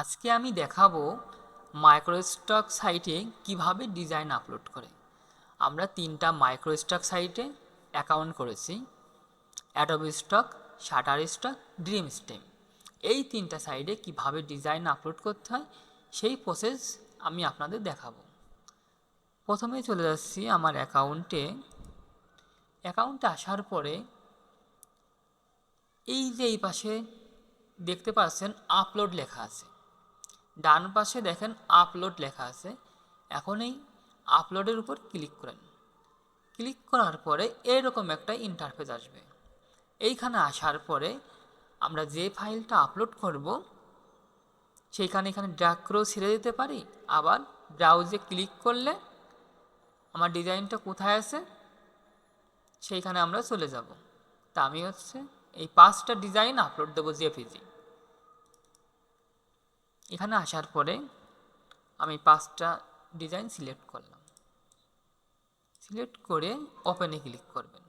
আজকে আমি দেখাবো মাইক্রোস্টক সাইটে কীভাবে ডিজাইন আপলোড করে। আমরা তিনটা মাইক্রোস্টক সাইটে অ্যাকাউন্ট করেছি Adobe stock Shutterstock Dreamstime এই তিনটা সাইডে কীভাবে ডিজাইন আপলোড করতে হয়, সেই প্রসেস আমি আপনাদের দেখাবো। প্রথমে চলে যাচ্ছি আমার অ্যাকাউন্টে অ্যাকাউন্টে আসার পরে এই যে এই পাশে দেখতে পাচ্ছেন আপলোড লেখা আছে। ডান পাশে দেখেন আপলোড লেখা আছে। এখন এই আপলোডের উপর ক্লিক করেন। ক্লিক করার পরে এরকম একটা ইন্টারফেস আসবে। এইখানে আসার পরে আমরা যে ফাইলটা আপলোড করব, সেইখানে এখানে ড্র্যাগ করেও ছেড়ে দিতে পারি। আবার ব্রাউজে ক্লিক করলে আমার ডিজাইনটা কোথায় আছে, সেইখানে আমরা চলে যাব। তা আমি হচ্ছে এই পাঁচটা ডিজাইন আপলোড দেবো জেপিজি এখানে আসার পরে আমি পাঁচটা ডিজাইন সিলেক্ট করলাম। সিলেক্ট করে ওপেনে ক্লিক করবেন।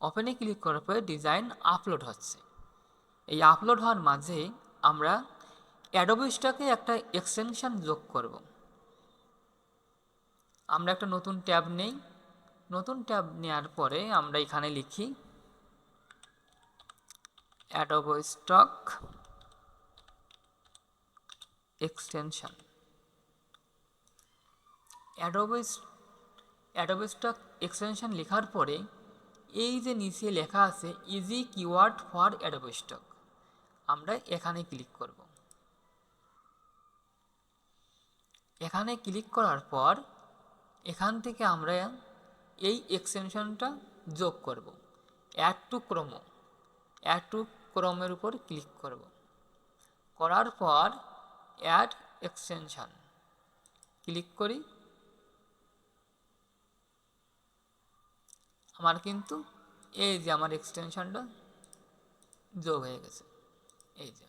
ওপেনে ক্লিক করার পরে ডিজাইন আপলোড হচ্ছে। এই আপলোড হওয়ার মাঝে আমরা অ্যাডোবি স্টকে একটা এক্সটেনশন যোগ করব। আমরা একটা নতুন ট্যাব নেই। নতুন ট্যাব নেওয়ার পরে আমরা এখানে লিখি Adobe stock extension Adobe Adobe extension লেখার পরে, এই যে নিচে লেখা আছে easy keyword for Adobe stock আমরা এখানে ক্লিক করব। এখানে ক্লিক করার পর, এখান থেকে আমরা এই এক্সটেনশনটা যোগ করব। Add to Chrome add to ক্রোমের উপর ক্লিক করব। করার পর অ্যাড এক্সটেনশন ক্লিক করি। আমার কিন্তু এই যে আমার এক্সটেনশনটা যোগ হয়ে গেছে। এই যে।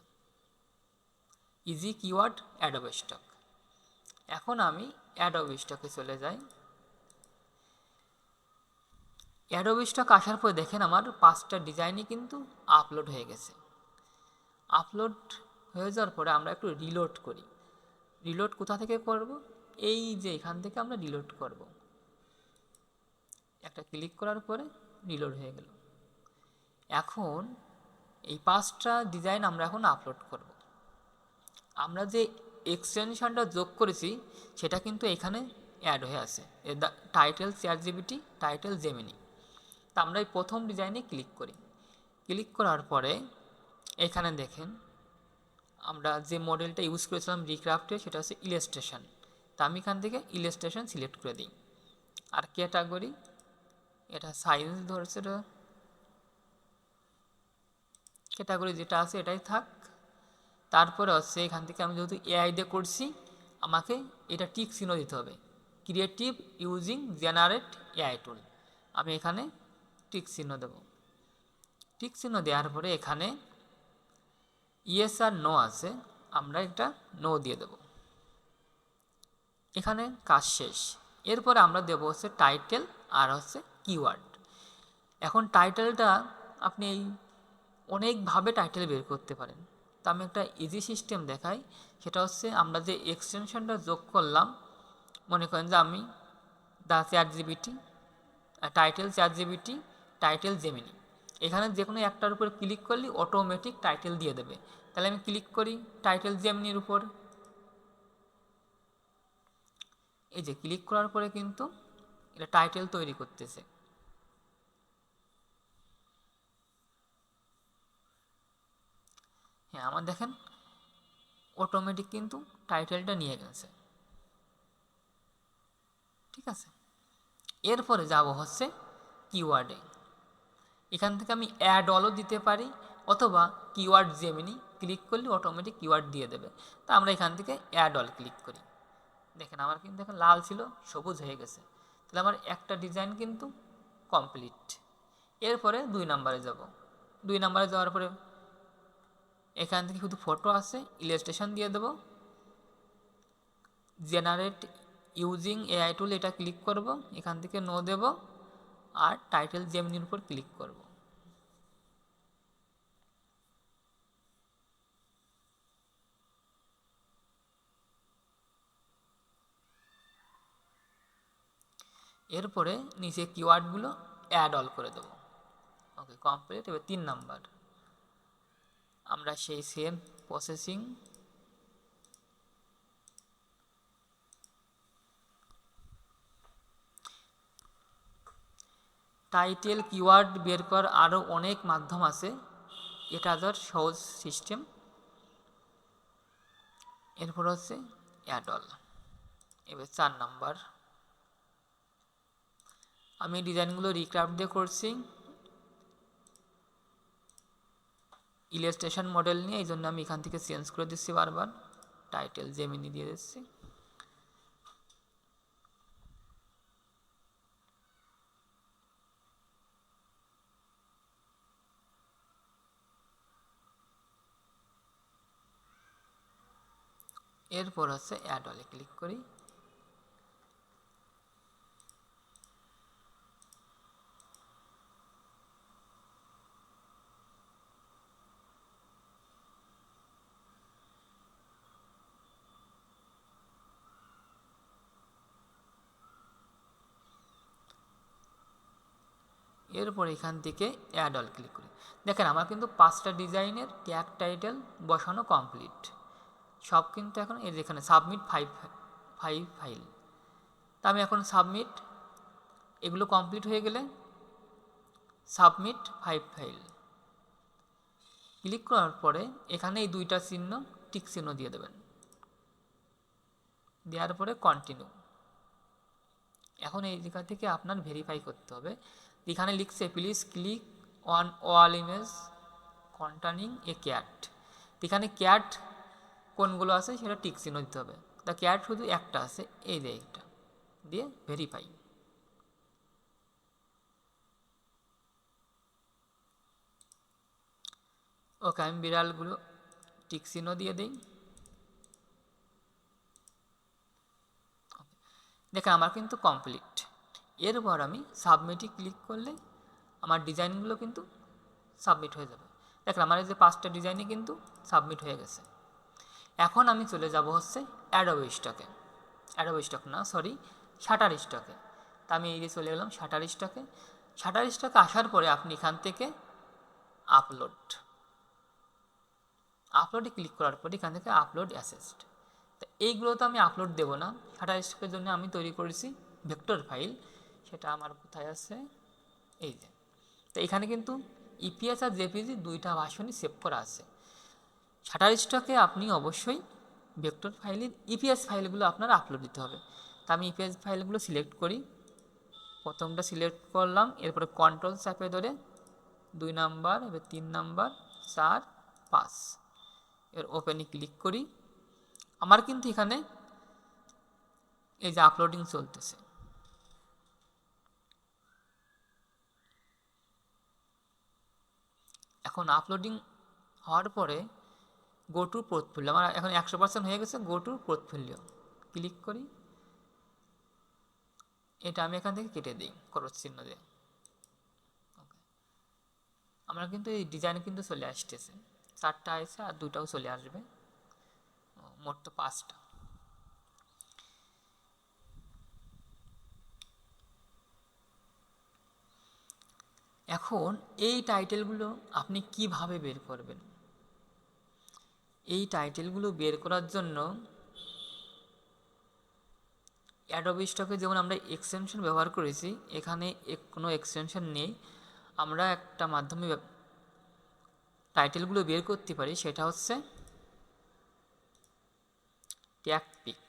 ইজি কিওয়ার্ড অ্যাডোব স্টক এখন আমি অ্যাডোব স্টকে চলে যাই। অ্যাডোব স্টক আসার পর দেখেন আমার পাঁচটা ডিজাইনই কিন্তু আপলোড হয়ে গেছে। আপলোড হয়ে যাওয়ার পরে আমরা একটু রিলোড করি। রিলোড কোথা থেকে করব? এই যে এখান থেকে আমরা রিলোড করব। একটা ক্লিক করার পরে রিলোড হয়ে গেল। এখন এই পাঁচটা ডিজাইন আমরা এখন আপলোড করব। আমরা যে এক্সটেনশনটা যোগ করেছি, সেটা কিন্তু এখানে অ্যাড হয়ে আছে। Title ChatGPT title Gemini তা আমরা এই প্রথম ডিজাইনে ক্লিক করি। ক্লিক করার পরে এখানে দেখেন আমরা যে মডেলটা ইউজ করেছিলাম রিক্রাফটে সেটা হচ্ছে ইলেস্ট্রেশন তা আমি এখান থেকে ইলেস্ট্রেশন সিলেক্ট করে দিই। আর ক্যাটাগরি এটা সাইজ ধরছে ক্যাটাগরি যেটা আছে এটাই থাক। তারপরে হচ্ছে এখান থেকে আমি যেহেতু এআই দিয়ে করছি, আমাকে এটা টিক চিহ্ন দিতে হবে। Creative using generate AI tool আমি এখানে টিক চিহ্ন দেব। টিক চিহ্ন দেওয়ার পরে এখানে ইয়েস আর নো আছে, আমরা একটা নো দিয়ে দেব। এখানে কাজ শেষ। এরপরে আমরা দেব হচ্ছে টাইটেল আর হচ্ছে কিওয়ার্ড এখন টাইটেলটা আপনি এই অনেকভাবে টাইটেল বের করতে পারেন। তো আমি একটা ইজি সিস্টেম দেখাই। সেটা হচ্ছে আমরা যে এক্সটেনশনটা যোগ করলাম, মনে করেন যে আমি the ChatGPT title ChatGPT title Gemini এখানে যে কোনো একটার উপর ক্লিক করলে অটোমেটিক টাইটেল দিয়ে দেবে। তাহলে আমি ক্লিক করি টাইটেল জেমনির উপর। এই যে ক্লিক করার পরে কিন্তু এটা টাইটেল তৈরি করতেছে। হ্যাঁ আমার দেখেন অটোমেটিক কিন্তু টাইটেলটা নিয়ে গেছে। ঠিক আছে? এরপরে যাব হচ্ছে কিওয়ার্ডে এখান থেকে আমি অ্যাড অলও দিতে পারি, অথবা কিওয়ার্ড জেমিনি ক্লিক করলে অটোমেটিক কিওয়ার্ড দিয়ে দেবে। তা আমরা এখান থেকে অ্যাড অল ক্লিক করি। দেখেন আমার কিন্তু এখন লাল ছিল, সবুজ হয়ে গেছে। তাহলে আমার একটা ডিজাইন কিন্তু কমপ্লিট এরপরে দুই নাম্বারে যাব। দুই নাম্বারে যাওয়ার পরে এখান থেকে শুধু ফটো আছে ইলাস্ট্রেশন দিয়ে দেব। জেনারেট ইউজিং এআই টুল এটা ক্লিক করব। এখান থেকে নো দেব। আর টাইটেল জেমিনির উপর ক্লিক করব। এরপরে নিচে কিওয়ার্ডগুলো অ্যাড অল করে দেবো। ওকে কমপ্লিট এবার তিন নাম্বার আমরা সেই সেম প্রসেসিং টাইটেল কিওয়ার্ড বের করার আরও অনেক মাধ্যম আছে। এটা ধর সহজ সিস্টেম এরপর হচ্ছে অ্যাডল এবার চার নাম্বার আমি ডিজাইনগুলো রিক্রাফট দিয়ে করছি। ইলাস্ট্রেশন মডেল নিয়ে এই জন্য আমি এখান থেকে চেঞ্জ করে দিচ্ছি বারবার। টাইটেল জেমিনি দিয়ে দিচ্ছি। এরপর হচ্ছে অ্যাড অলে ক্লিক করি। এরপর এখান থেকে অ্যাড অল ক্লিক করি। দেখেন আমার কিন্তু পাঁচটা ডিজাইনের ট্যাগ টাইটেল বসানো কমপ্লিট সব কিন্তু এখন এই যেখানে সাবমিট ফাইভ ফাইভ ফাইল তা আমি এখন সাবমিট এগুলো কমপ্লিট হয়ে গেলে সাবমিট ফাইভ ফাইল ক্লিক করার পরে এখানে এই দুইটা চিহ্ন টিক চিহ্ন দিয়ে দেবেন। দেওয়ার পরে কন্টিনিউ এখন এই জায়গা থেকে আপনার ভেরিফাই করতে হবে এখানে লিখছে please click on all image containing a cat এখানে ক্যাট কোনগুলো আছে সেটা টিক চিহ্ন দিতে হবে। তা ক্যাট শুধু একটা আছে, এই যে একটা দিয়ে ভেরিফাই ওকে আমি বিড়ালগুলো টিক চিহ্ন দিয়ে দিই। দেখেন, আমার কিন্তু কমপ্লিট এরপর আমি সাবমিটে ক্লিক করলে আমার ডিজাইনগুলো কিন্তু সাবমিট হয়ে যাবে। দেখেন আমার এই যে পাঁচটা ডিজাইনই কিন্তু সাবমিট হয়ে গেছে। এখন আমি চলে যাব হচ্ছে অ্যাডোব স্টকে অ্যাডোব স্টক না সরি শাটার স্টকে তা আমি এই চলে গেলাম শাটার স্টকে শাটার স্টকে আসার পরে আপনি এখান থেকে আপলোড আপলোডে ক্লিক করার পরে এখান থেকে আপলোড অ্যাসেস্ট তো এইগুলো তো আমি আপলোড দেবো না। শাটার স্টকের জন্য আমি তৈরি করেছি ভেক্টর ফাইল সেটা আমার কোথায় আছে? এই যে। তো এখানে কিন্তু ইপিএস আর জেপিজি দুইটা ভাষণই সেভ করা আছে। শাটার স্টকে আপনি অবশ্যই ভেক্টর ফাইলের ইপিএস ফাইলগুলো আপনার আপলোড দিতে হবে। তা আমি ইপিএস ফাইলগুলো সিলেক্ট করি। প্রথমটা সিলেক্ট করলাম, এরপরে কন্ট্রোল চাপে ধরে দুই নাম্বার, এবার তিন নাম্বার, চার, পাঁচ। এর ওপেনে ক্লিক করি। আমার কিন্তু এখানে এই যে আপলোডিং চলতেছে। এখন আপলোডিং হওয়ার পরে গো টু পোর্টফোলিও আমার এখন একশো পার্সেন্ট হয়ে গেছে গো টু পোর্টফোলিও ক্লিক করি। এটা আমি এখান থেকে কেটে দিই, খরচ চিহ্ন দিয়ে। আমরা কিন্তু এই ডিজাইন কিন্তু চলে আসতেছে। চারটা আছে আর দুটাও চলে আসবে। মোট তো পাঁচটা। এখন এই টাইটেলগুলো আপনি কীভাবে বের করবেন? এই টাইটেলগুলো বের করার জন্য অ্যাডোবি স্টকে যেমন আমরা এক্সটেনশন ব্যবহার করেছি, এখানে কোনো এক্সটেনশন নেই। আমরা একটা মাধ্যমে টাইটেলগুলো বের করতে পারি, সেটা হচ্ছে ট্যাগ পিক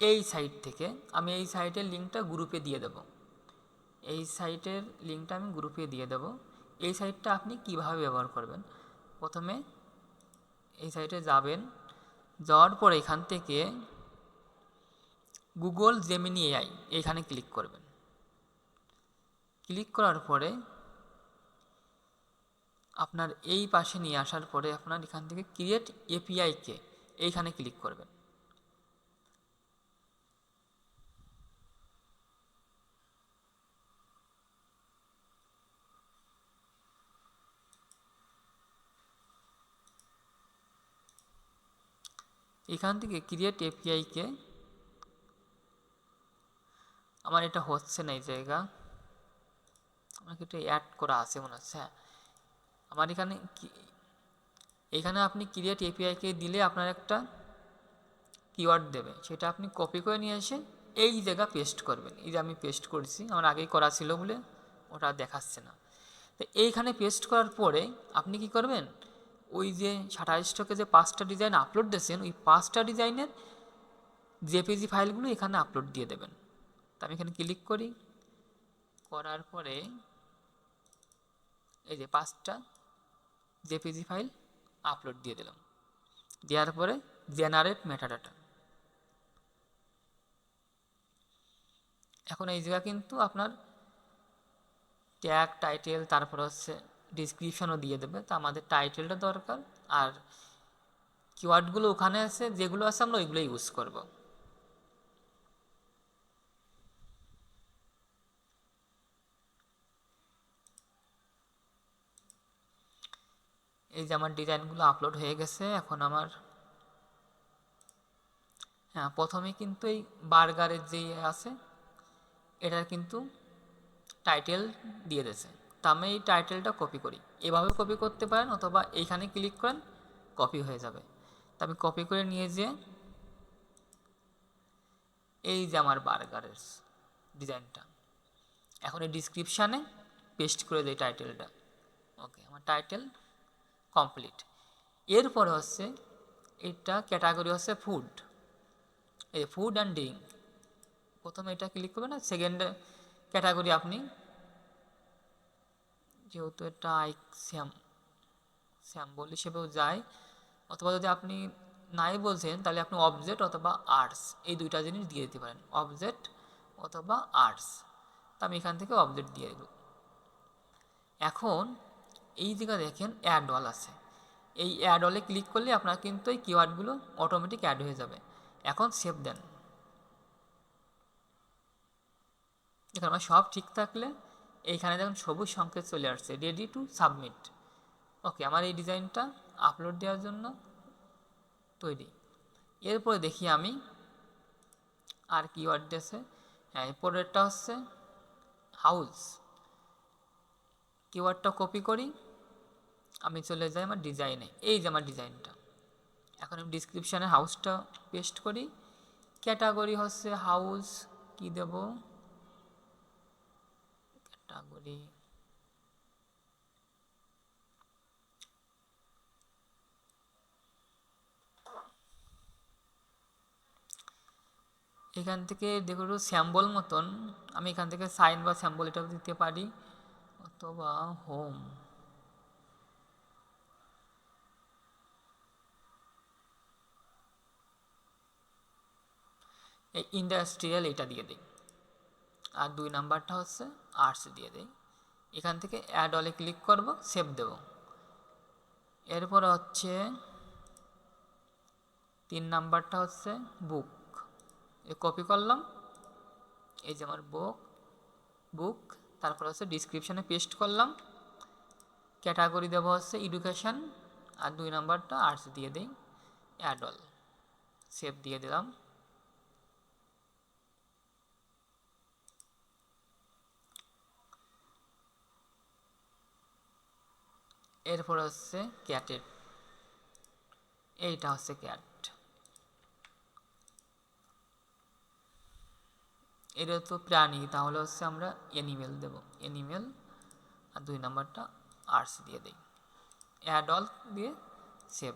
এই সাইট থেকে আমি এই সাইটের লিঙ্কটা গ্রুপে দিয়ে দেব। এই সাইটের লিঙ্কটা আমি গ্রুপে দিয়ে দেব। এই সাইটটা আপনি কীভাবে ব্যবহার করবেন? প্রথমে এই সাইটে যাবেন, যাওয়ার পর এখান থেকে গুগল জেমিনি এআই এইখানে ক্লিক করবেন। ক্লিক করার পরে আপনার এই পাশে নিয়ে আসার পরে আপনার এখান থেকে ক্রিয়েট এপিআইকে এইখানে ক্লিক করবেন। এখান থেকে ক্রিয়েট এপিআইকে আমার এটা হচ্ছে না এই জায়গা। আমাকে এটা অ্যাড করা আছে মনে হচ্ছে হ্যাঁ। আমার এখানে এখানে আপনি ক্রিয়েট এপিআইকে দিলে আপনার একটা কিওয়ার্ড দেবে, সেটা আপনি কপি করে নিয়ে এসে এই জায়গা পেস্ট করবেন। এই যে আমি পেস্ট করছি, আমার আগেই করা ছিল বলে ওটা দেখাচ্ছে না। তো এইখানে পেস্ট করার পরে আপনি কি করবেন ওই যে সাটা স্টকে যে পাঁচটা ডিজাইন আপলোড দিয়েছেন, ওই পাঁচটা ডিজাইনের জেপিজি ফাইলগুলো এখানে আপলোড দিয়ে দেবেন। তা আমি এখানে ক্লিক করি। করার পরে এই যে পাঁচটা জেপিজি ফাইল আপলোড দিয়ে দিলাম। দেওয়ার পরে জেনারেট মেটাডাটা এখন এই জায়গা কিন্তু আপনার ট্যাগ টাইটেল তারপর হচ্ছে ডিসক্রিপশনও দিয়ে দেবে। তা আমাদের টাইটেলটা দরকার, আর কিওয়ার্ডগুলো ওখানে আছে, যেগুলো আছে আমরা ওইগুলো ইউজ করব। এই যে আমার ডিজাইনগুলো আপলোড হয়ে গেছে, এখন আমার হ্যাঁ প্রথমে কিন্তু এই বার্গারের যে আছে, এটার কিন্তু টাইটেল দিয়ে দিয়েছে। তা আমি এই টাইটেলটা কপি করি। এভাবে কপি করতে পারেন অথবা এইখানে ক্লিক করেন কপি হয়ে যাবে। তা আমি কপি করে নিয়ে যেয়ে এই যে আমার বার্গারের ডিজাইনটা এখন এই ডিসক্রিপশানে পেস্ট করে দিই টাইটেলটা ওকে আমার টাইটেল কমপ্লিট এরপরে হচ্ছে এটা ক্যাটাগরি হচ্ছে ফুড এই ফুড অ্যান্ড ড্রিঙ্ক প্রথমে এটা ক্লিক করবেন না সেকেন্ড ক্যাটাগরি আপনি যেহেতু এটা শ্যাম স্যাম্বল হিসেবেও যায়। অথবা যদি আপনি নাই বলছেন তাহলে আপনি অবজেক্ট অথবা আর্টস এই দুইটা জিনিস দিয়ে দিতে পারেন। অবজেক্ট অথবা আর্টস তা আমি এখান থেকে অবজেক্ট দিয়ে দেব। এখন এই দিকে দেখেন অ্যাড অল আছে। এই অ্যাড অলে ক্লিক করলে আপনার কিন্তু এই কিওয়ার্ডগুলো অটোমেটিক অ্যাড হয়ে যাবে। এখন সেভ দেন। আমার সব ঠিক থাকলে এইখানে দেখুন সবুজ সংকেত চলে আসছে রেডি টু সাবমিট ওকে আমার এই ডিজাইনটা আপলোড দেওয়ার জন্য তৈরি। এরপরে দেখি আমি আর কি ওয়ার্ড দিয়েছে হ্যাঁ পরেরটা হচ্ছে হাউস কিওয়ার্ডটা কপি করি, আমি চলে যাই আমার ডিজাইনে এই যে আমার ডিজাইনটা এখন আমি ডিসক্রিপশানে হাউসটা পেস্ট করি। ক্যাটাগরি হচ্ছে হাউস কি দেব? ক্যাটাগরি এখান থেকে দেখো স্যাম্বল মতন। আমি এখান থেকে সাইন বা স্যাম্বল এটাও দিতে পারি। অথবা হোম। এই ইন্ডাস্ট্রিয়াল এটা দিয়ে দিই। আর দুই নাম্বারটা হচ্ছে আর্টস দিয়ে দিই। এখান থেকে অ্যাড অলে ক্লিক করব সেভ দেব। এরপর হচ্ছে তিন নাম্বারটা হচ্ছে বুক এ কপি করলাম। এই যে আমার বুক বুক তারপর হচ্ছে ডিসক্রিপশানে পেস্ট করলাম। ক্যাটাগরি দেবো হচ্ছে এডুকেশান আর দুই নাম্বারটা আর্টস দিয়ে দিই অ্যাডল সেভ দিয়ে দিলাম। এরপর হচ্ছে ক্যাটের। এইটা হচ্ছে ক্যাট। এটা তো প্রাণী, তাহলে হচ্ছে আমরা অ্যানিমেল দেব। অ্যানিমেল আর দুই নাম্বারটা আর্টস দিয়ে দিই। অ্যাডল দিয়ে সেভ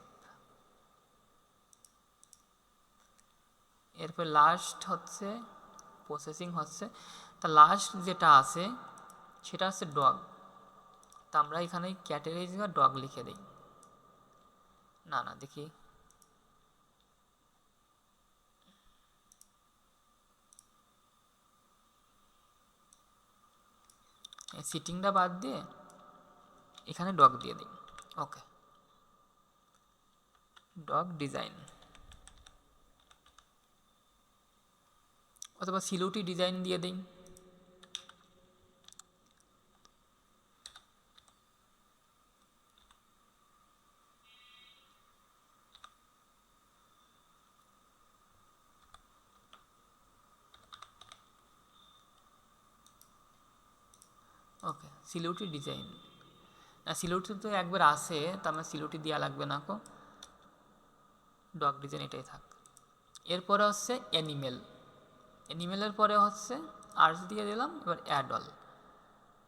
এরপর লাস্ট হচ্ছে প্রসেসিং হচ্ছে। তা লাস্ট যেটা আছে, সেটা হচ্ছে ডগ তা আমরা এখানে ক্যাটের জায়গায় ডগ লিখে দিই। না না, দেখি। সিটিংটা বাদ দিয়ে এখানে ডগ দিয়ে দিই। ওকে ডগ ডিজাইন অথবা সিলুটি ডিজাইন দিয়ে দিই। ওকে সিলুটি ডিজাইন না সিলুটি তো একবার আসে তা আমার সিলুটি দেওয়া লাগবে না কো। ডগ ডিজাইন এটাই থাক। এরপরে হচ্ছে অ্যানিমেল অ্যানিমেলের পরে হচ্ছে আর্টস দিয়ে দিলাম, এবার অ্যাডল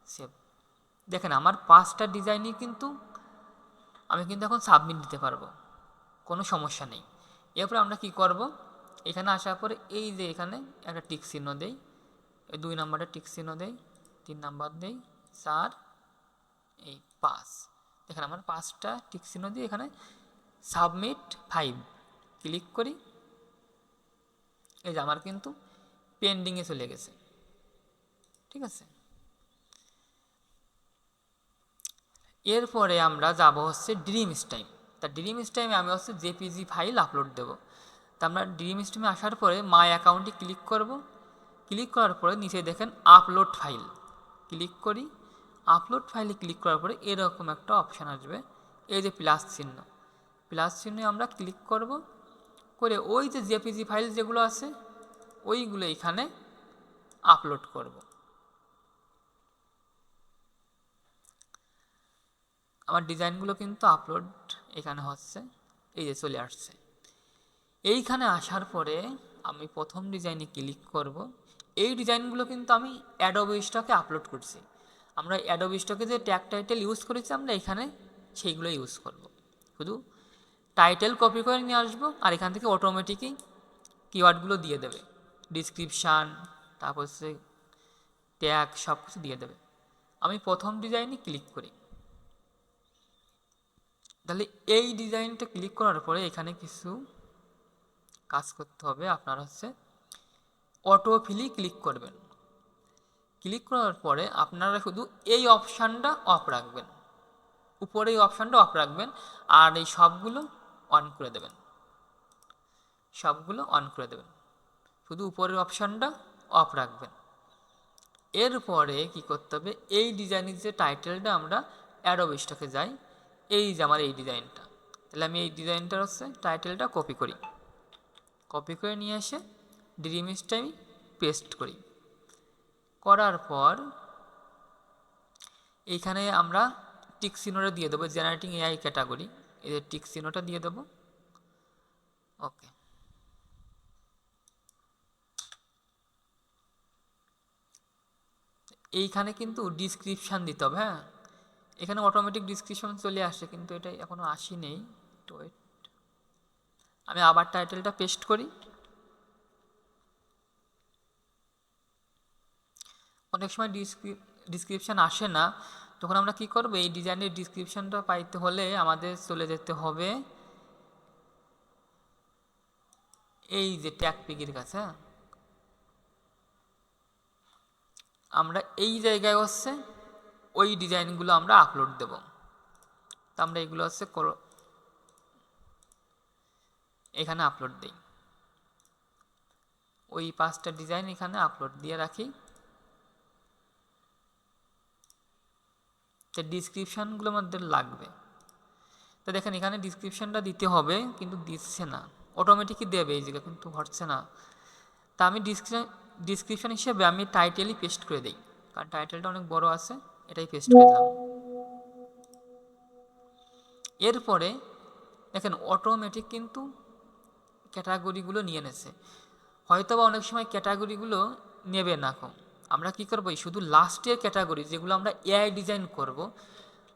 সেভ দেখেন, আমার পাঁচটা ডিজাইনই কিন্তু আমি কিন্তু এখন সাবমিট দিতে পারব। কোনো সমস্যা নেই। এরপরে আমরা কি করব? এখানে আসার পরে এই যে এখানে একটা টিক চিহ্ন দেই দুই নাম্বারটা টিক চিহ্ন দেই। তিন নাম্বার দেই চার, এই পাঁচ। দেখেন আমার পাঁচটা টিক চিহ্ন এখানে সাবমিট ফাইভ ক্লিক করি। এই যে আমার কিন্তু পেন্ডিংয়ে চলে গেছে। ঠিক আছে? এরপরে আমরা যাব হচ্ছে ড্রিমস টাইম তা ড্রিমস টাইমে আমি হচ্ছে জেপিজি ফাইল আপলোড দেব। তা আমরা ড্রিমস টাইমে আসার পরে মাই অ্যাকাউন্টে ক্লিক করব। ক্লিক করার পরে নিচে দেখেন আপলোড ফাইল ক্লিক করি আপলোড ফাইলে ক্লিক করার পরে এরকম একটা অপশান আসবে, এই যে প্লাস চিহ্ন। প্লাস চিহ্নে আমরা ক্লিক করব, করে ওই যে জেপিজি ফাইল যেগুলো আছে, ওইগুলো এখানে আপলোড করব। আমার ডিজাইনগুলো কিন্তু আপলোড এখানে হচ্ছে, এই যে চলে আসছে। এইখানে আসার পরে আমি প্রথম ডিজাইনে ক্লিক করব। এই ডিজাইনগুলো কিন্তু আমি অ্যাডোব স্টকে আপলোড করছি। আমরা অ্যাডোব স্টকে যে ট্যাগ টাইটেল ইউজ করেছি, আমরা এখানে সেইগুলো ইউজ করব। শুধু টাইটেল কপি করে নিয়ে আসব আর এখান থেকে অটোমেটিকই কিওয়ার্ডগুলো দিয়ে দেবে। ডিসক্রিপশান তারপর হচ্ছে ট্যাগ সব কিছু দিয়ে দেবে। আমি প্রথম ডিজাইনে ক্লিক করি। তাহলে এই ডিজাইনটা ক্লিক করার পরে এখানে কিছু কাজ করতে হবে। আপনার হচ্ছে অটো ফিলি ক্লিক করবেন। ক্লিক করার পরে আপনারা শুধু এই অপশানটা অফ রাখবেন। উপরে এই অপশানটা অফ রাখবেন আর এই সবগুলো অন করে দেবেন। সবগুলো অন করে দেবেন। শুধু উপরের অপশানটা অফ রাখবেন। এরপরে কি করতে হবে? এই ডিজাইনের যে টাইটেলটা আমরা অ্যাডোব স্টকে যাই, এই যে আমার এই ডিজাইনটা তাহলে আমি এই ডিজাইনটার হচ্ছে টাইটেলটা কপি করি। কপি করে নিয়ে এসে ড্রিম আমি পেস্ট করি। করার পর এইখানে আমরা টিকসিনোটা দিয়ে দেবো, জেনারেটিং এআই ক্যাটাগরি। যে টিকসিনোটা দিয়ে দেবো। ওকে। এইখানে কিন্তু ডিসক্রিপশান দিতে হবে হ্যাঁ? এখানে অটোমেটিক ডিসক্রিপশন চলে আসছে কিন্তু এটা এখনও আসি নেই তো আমি আবার টাইটেলটা পেস্ট করি। অনেক সময় ডিসক্রিপশান আসে না। তখন আমরা কি করব? এই ডিজাইনের ডিসক্রিপশানটা পাইতে হলে আমাদের চলে যেতে হবে এই যে ট্যাগ পিগির কাছে? আমরা এই জায়গায় হচ্ছে ওই ডিজাইনগুলো আমরা আপলোড দেব। তা আমরা এগুলো হচ্ছে এখানে আপলোড দিই। ওই পাঁচটা ডিজাইন এখানে আপলোড দিয়ে রাখি। তো ডিসক্রিপশানগুলো আমাদের লাগবে। তো দেখেন, এখানে ডিসক্রিপশানটা দিতে হবে, কিন্তু দিচ্ছে না। অটোমেটিকই দেবে, এই জায়গায় কিন্তু হচ্ছে না। তা আমি ডিসক্রিপশন ডিসক্রিপশান হিসেবে আমি টাইটেলই পেস্ট করে দিই। কারণ টাইটেলটা অনেক বড় আছে, এটাই পেস্ট করে দিলাম। এরপরে দেখেন অটোমেটিক কিন্তু ক্যাটাগরিগুলো নিয়ে নেছে হয়তো বা অনেক সময় ক্যাটাগরিগুলো নেবে না কম আমরা কি করব? শুধু লাস্টের ক্যাটাগরি যেগুলো আমরা এআই ডিজাইন করব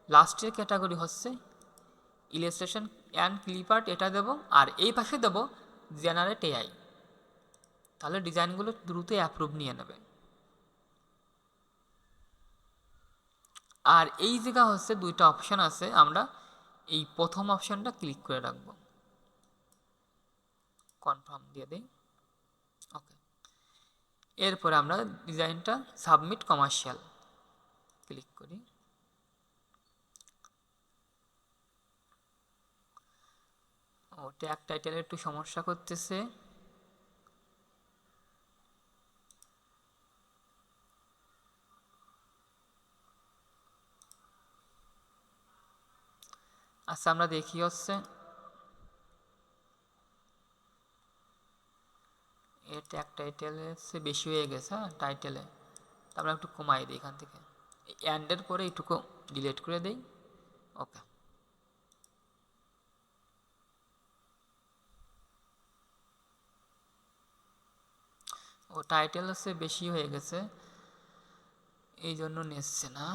লাস্টের ক্যাটাগরি হচ্ছে ইলাস্ট্রেশন অ্যান্ড ক্লিপার্ট এটা দেব আর এই পাশে দেব জেনারেট এআই তাহলে ডিজাইনগুলো দ্রুত অ্যাপ্রুভ নিয়ে নেবে। আর এই জায়গা হচ্ছে দুইটা অপশান আছে, আমরা এই প্রথম অপশানটা ক্লিক করে রাখব। কনফার্ম দিয়ে দিই। এরপরে আমরা ডিজাইনটা সাবমিট কমার্শিয়াল ক্লিক করি। ও ট্যাগ টাইটেল একটু সমস্যা করতেছে। আচ্ছা আমরা দেখি হচ্ছে এর ট্যাগ টাইটেলে সে বেশি হয়ে গেছে হ্যাঁ টাইটেলে আমরা একটু কমাই দিই এখান থেকে। অ্যান্ডের পরে একটুকু ডিলিট করে দেই। ওকে ও টাইটেল হচ্ছে বেশি হয়ে গেছে। এই জন্য নিচ্ছে না।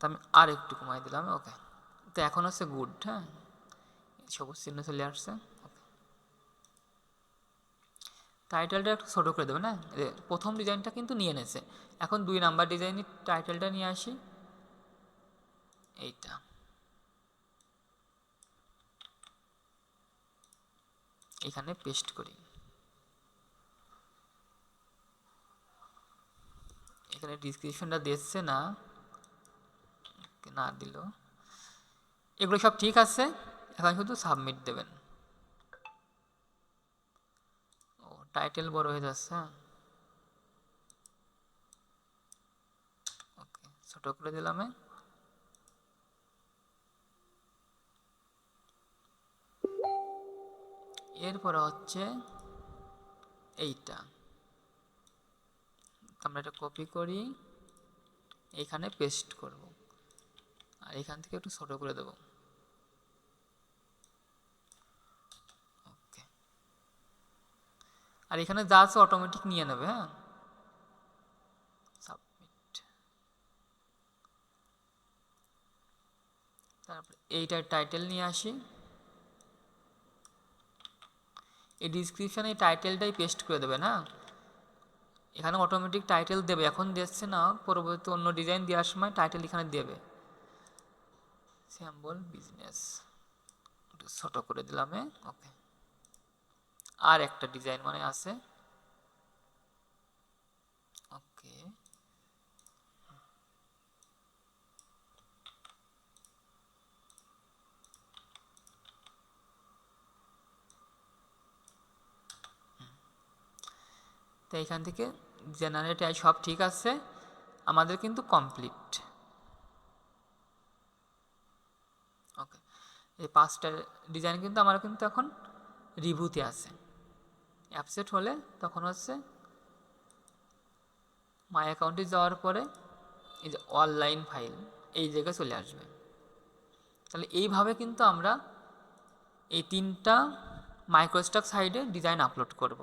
তা আমি আর একটু কমাই দিলাম। ওকে তো এখন হচ্ছে গুড হ্যাঁ। সবুজ চিহ্ন চলে আসছে। টাইটেলটা একটু ছোটো করে দেবে না এ, প্রথম ডিজাইনটা কিন্তু নিয়ে নেছে এখন দুই নাম্বার ডিজাইনের টাইটেলটা নিয়ে আসি। এইটা। এখানে পেস্ট করি। এখানে ডিসক্রিপশনটা দিচ্ছে না। না দিল। এগুলো সব ঠিক আছে। এখন শুধু সাবমিট দেবেন ও টাইটেল বড় হয়ে যাচ্ছে হ্যাঁ? ওকে ছোট করে দিলাম। এরপরে হচ্ছে এইটা। আমরা এটা কপি করি, এখানে পেস্ট করব। আর এখান থেকে একটু ছোট করে দেব। আর এখানে যা আছে অটোমেটিক নিয়ে নেবে হ্যাঁ? সাবমিট তারপরে এইটার টাইটেল নিয়ে আসি। এই ডিসক্রিপশানে এই টাইটেলটাই পেস্ট করে দেবে না এখানে অটোমেটিক টাইটেল দেবে, এখন দিচ্ছে না পরবর্তী অন্য ডিজাইন দেওয়ার সময় টাইটেল এখানে দেবে। স্যাম্বল বিজনেস ছোট করে দিলাম ওকে আর একটা ডিজাইন মানে আছে। ওকে। তো এখান থেকে জেনারেট আই সব ঠিক আছে, আমাদের কিন্তু কমপ্লিট ওকে। এই পাঁচটা ডিজাইন কিন্তু আমার কিন্তু এখন রিভিউতে আছে। অ্যাপসেট হলে তখন হচ্ছে মাই অ্যাকাউন্টে যাওয়ার পরে এই যে অনলাইন ফাইল এই জায়গায় চলে আসবে। তাহলে এইভাবে কিন্তু আমরা এই তিনটা মাইক্রোস্টক সাইডে ডিজাইন আপলোড করব।